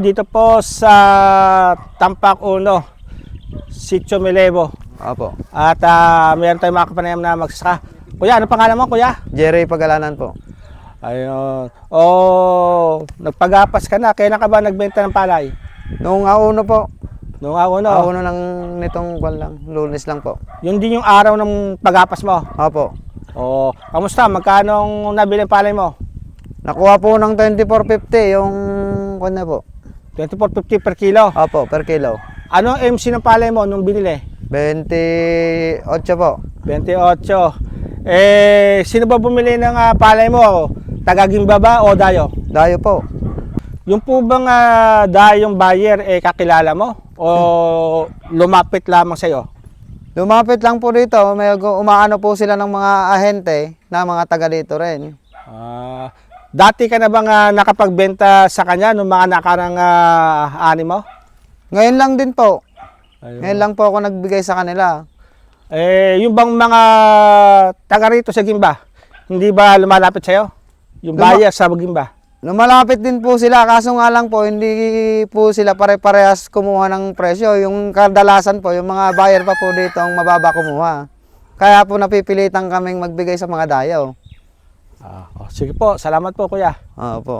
Dito po sa Tampak Uno, Sitio Melevo. Opo. At ah, meron tayong mga kapanayam na magsasaka. Kuya, ano pangalan mo, kuya? Jerry Pagalanan po. Ayun. Oh, nagpagapas ka na. Kailan ka ba nagbenta ng palay? Nung auno po. Noong ako, no? Auno lang nitong kwan lang. Lunes lang po. Yun din yung araw ng pagapas mo. Opo. Oh, kamusta? Magkano ang nabili ng palay mo? Nakuha po ng 24.50 yung kwan na po. 24.50 per kilo. Opo, per kilo. Ano MC ng palay mo nung binili? 28 po. 28. Eh, sino ba bumili ng ah, palay mo? Tagagimba ba o dayo? Dayo po. Yung po bang ah, dayong buyer, eh, kakilala mo? O lumapit lamang sa'yo? Lumapit lang po dito. May umaano po sila ng mga ahente na mga taga dito rin. Ah, dati ka na bang ah, nakapagbenta sa kanya nung mga nakarang ah, ani mo? Ngayon lang din po. Ayun. Ngayon lang po ako nagbigay sa kanila. Eh, yung bang mga taga rito sa Gimba, hindi ba lumalapit sa'yo? Yung Luma- buyer sa Gimba? Lumalapit din po sila kaso nga lang po hindi po sila pare-parehas kumuha ng presyo. Yung kadalasan po, yung mga buyer pa po dito ang mababa kumuha. Kaya po napipilitan kaming magbigay sa mga dayaw. Ah, oh, sige po, salamat po kuya. Oo po.